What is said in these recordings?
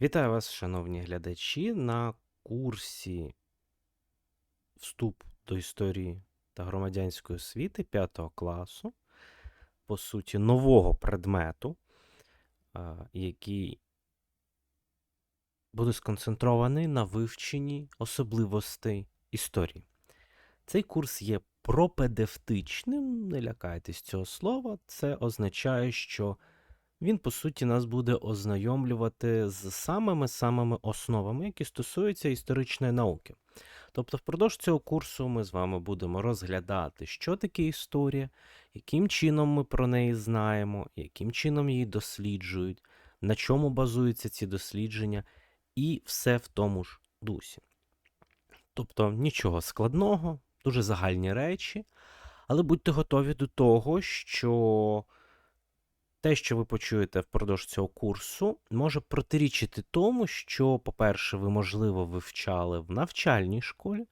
Вітаю вас, шановні глядачі, на курсі Вступ до історії та громадянської освіти 5 класу, по суті, нового предмету, який буде сконцентрований на вивченні особливостей історії. Цей курс є пропедевтичним, не лякайтесь цього слова. Це означає, що він, по суті, нас буде ознайомлювати з самими-самими основами, які стосуються історичної науки. Тобто, впродовж цього курсу ми з вами будемо розглядати, що таке історія, яким чином ми про неї знаємо, яким чином її досліджують, на чому базуються ці дослідження, і все в тому ж дусі. Тобто нічого складного, дуже загальні речі, але будьте готові до того, що те, що ви почуєте впродовж цього курсу, може протирічити тому, що, по-перше, ви, можливо, вивчали в навчальній школі.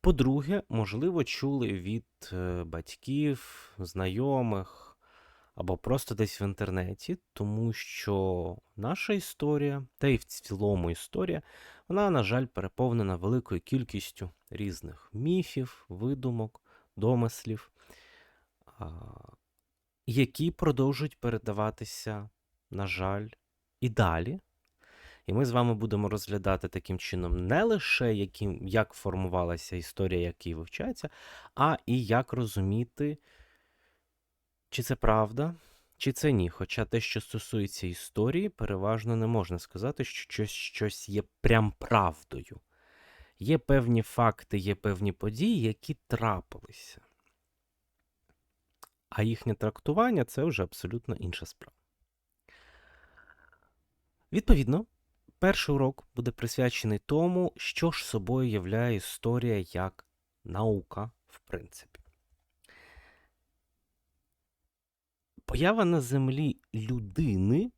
По-друге, можливо, чули від е, батьків, знайомих або просто десь в інтернеті, тому що наша історія, та й в цілому історія, вона, на жаль, переповнена великою кількістю різних міфів, видумок, домислів. Які продовжують передаватися, на жаль, і далі. І ми з вами будемо розглядати таким чином не лише яким, як формувалася історія, як її вивчається, а і як розуміти, чи це правда, чи це ні. Хоча те, що стосується історії, переважно не можна сказати, що щось, щось є прям правдою. Є певні факти, є певні події, які трапилися. А їхнє трактування це вже абсолютно інша справа. Відповідно, перший урок буде присвячений тому, що ж собою являє історія як наука, в принципі. Поява на землі людини,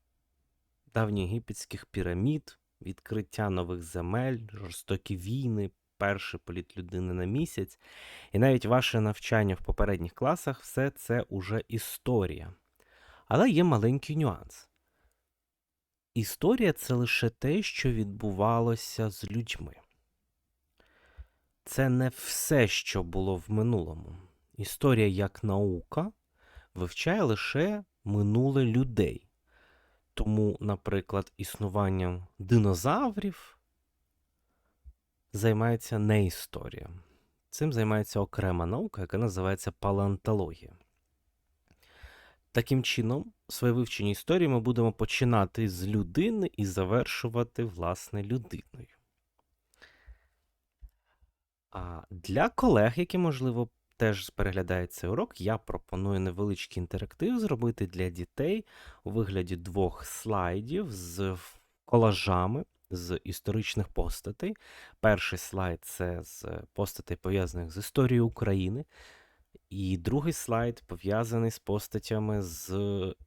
давньоєгипетських пірамід, відкриття нових земель, жорстокі війни, перший політ людини на місяць, і навіть ваше навчання в попередніх класах все це уже історія. Але є маленький нюанс. Історія це лише те, що відбувалося з людьми. Це не все, що було в минулому. Історія як наука вивчає лише минуле людей. Тому, наприклад, існуванням динозаврів займається не історія. Цим займається окрема наука, яка називається палеонтологія. Таким чином, своє вивчення історії ми будемо починати з людини і завершувати, власне, людиною. А для колег, які, можливо, теж переглядають цей урок, я пропоную невеличкий інтерактив зробити для дітей у вигляді двох слайдів з колажами з історичних постатей. Перший слайд це з постатей, пов'язаних з історією України. І другий слайд пов'язаний з постатями з,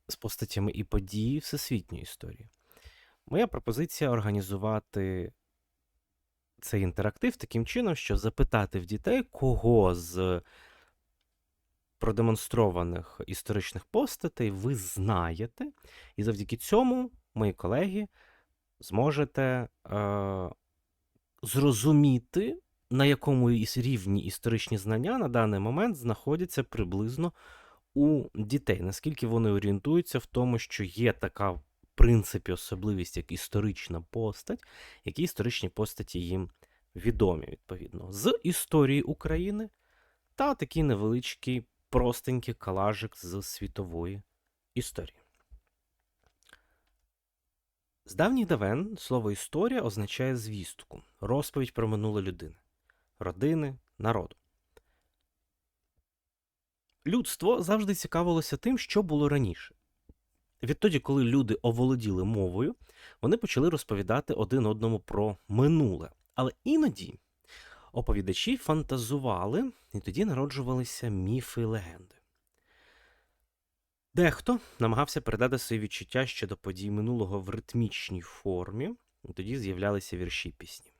з постатями і події всесвітньої історії. Моя пропозиція організувати цей інтерактив таким чином, що запитати в дітей, кого з продемонстрованих історичних постатей ви знаєте, і завдяки цьому мої колеги зможете е, зрозуміти, на якому рівні історичні знання на даний момент знаходяться приблизно у дітей, наскільки вони орієнтуються в тому, що є така в принципі особливість, як історична постать, які історичні постаті їм відомі, відповідно, з історії України та такий невеличкий простенький калажик з світової історії. З давніх давен слово історія означає звістку, розповідь про минуле людини, родини, народу. Людство завжди цікавилося тим, що було раніше. Відтоді, коли люди оволоділи мовою, вони почали розповідати один одному про минуле. Але іноді оповідачі фантазували, і тоді народжувалися міфи і легенди. Дехто намагався передати свої відчуття щодо подій минулого в ритмічній формі, і тоді з'являлися вірші пісні.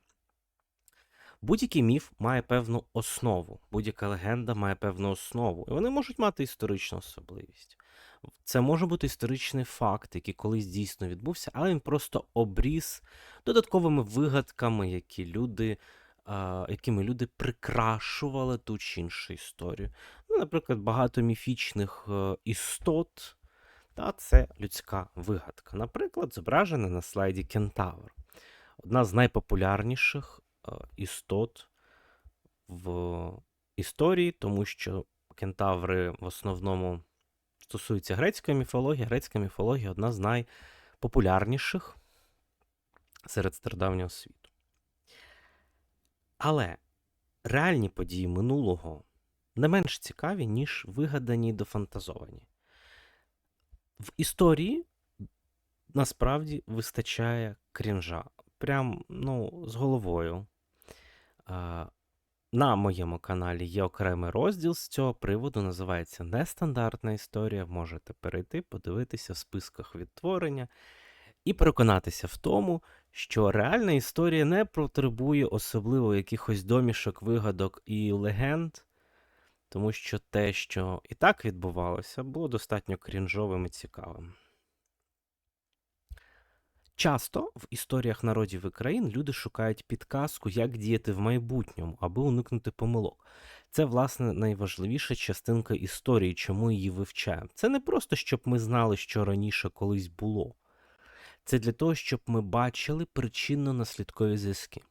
Будь-який міф має певну основу, будь-яка легенда має певну основу, і вони можуть мати історичну особливість. Це може бути історичний факт, який колись дійсно відбувся, але він просто обріс додатковими вигадками, які люди, якими люди прикрашували ту чи іншу історію. Ну, наприклад, багато міфічних е, істот, та це людська вигадка. Наприклад, зображена на слайді Кентавр. Одна з найпопулярніших е, істот в історії, тому що кентаври в основному стосуються грецької міфології. Грецька міфологія одна з найпопулярніших серед стародавнього світу. Але реальні події минулого не менш цікаві, ніж вигадані дофантазовані. В історії насправді вистачає крінжа. Прям ну, з головою. На моєму каналі є окремий розділ з цього приводу, називається Нестандартна історія. Можете перейти, подивитися в списках відтворення і переконатися в тому, що реальна історія не потребує особливо якихось домішок, вигадок і легенд, тому що те, що і так відбувалося, було достатньо крінжовим і цікавим. Часто в історіях народів і країн люди шукають підказку, як діяти в майбутньому, аби уникнути помилок. Це, власне, найважливіша частинка історії, чому її вивчаємо. Це не просто щоб ми знали, що раніше колись було. Це для того, щоб ми бачили причинно-наслідкові зв'язки.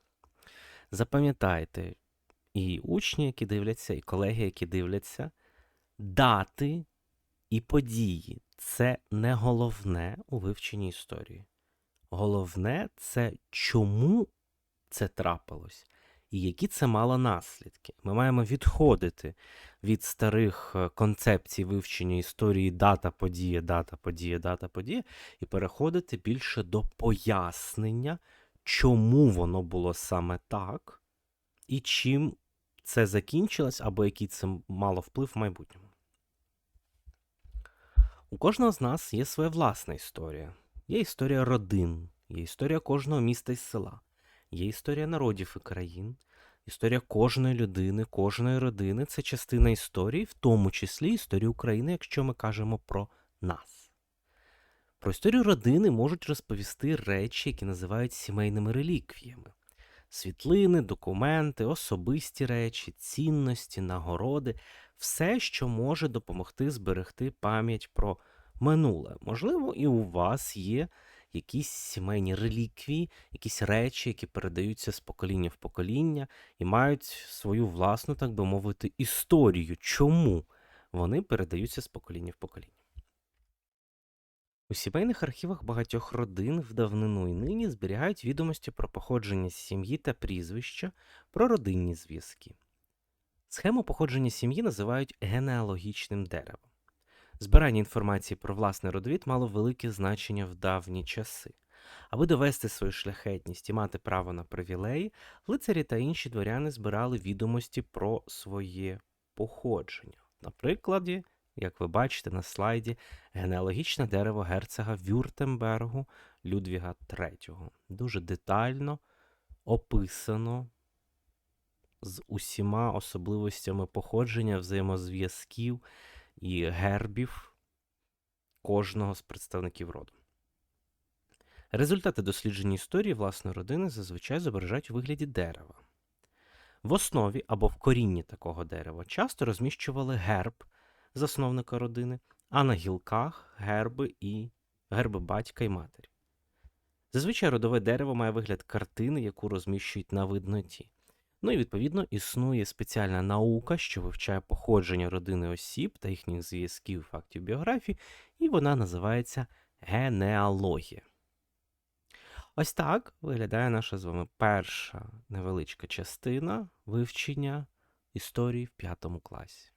Запам'ятайте, і учні, які дивляться, і колеги, які дивляться, дати і події це не головне у вивченні історії. Головне це чому це трапилось, і які це мало наслідки. Ми маємо відходити від старих е, концепцій вивчення історії дата, подія, дата, подія, дата, подія, і переходити більше до пояснення, чому воно було саме так, і чим це закінчилось, або який це мало вплив в майбутньому. У кожного з нас є своя власна історія. Є історія родин, є історія кожного міста і села, є історія народів і країн, історія кожної людини, кожної родини це частина історії, в тому числі історії України, якщо ми кажемо про нас. Про історію родини можуть розповісти речі, які називають сімейними реліквіями. Світлини, документи, особисті речі, цінності, нагороди, все, що може допомогти зберегти пам'ять про минуле. Можливо, і у вас є якісь сімейні реліквії, якісь речі, які передаються з покоління в покоління і мають свою власну, так би мовити, історію, чому вони передаються з покоління в покоління. У сімейних архівах багатьох родин в давнину і нині зберігають відомості про походження сім'ї та прізвища, про родинні зв'язки. Схему походження сім'ї називають генеалогічним деревом. Збирання інформації про власний родовід мало велике значення в давні часи. Аби довести свою шляхетність і мати право на привілеї, лицарі та інші дворяни збирали відомості про своє походження. На прикладі, як ви бачите на слайді, генеалогічне дерево герцога Вюртембергу Людвіга III. Дуже детально описано з усіма особливостями походження, взаємозв'язків і гербів кожного з представників роду. Результати дослідження історії власної родини зазвичай зображають у вигляді дерева. В основі або в корінні такого дерева часто розміщували герб засновника родини, а на гілках герби і герби батька і матері. Зазвичай родове дерево має вигляд картини, яку розміщують на видноті. Ну і відповідно існує спеціальна наука, що вивчає походження родини осіб та їхніх зв'язків, фактів біографії, і вона називається генеалогія. Ось так виглядає наша з вами перша невеличка частина вивчення історії в п'ятому класі.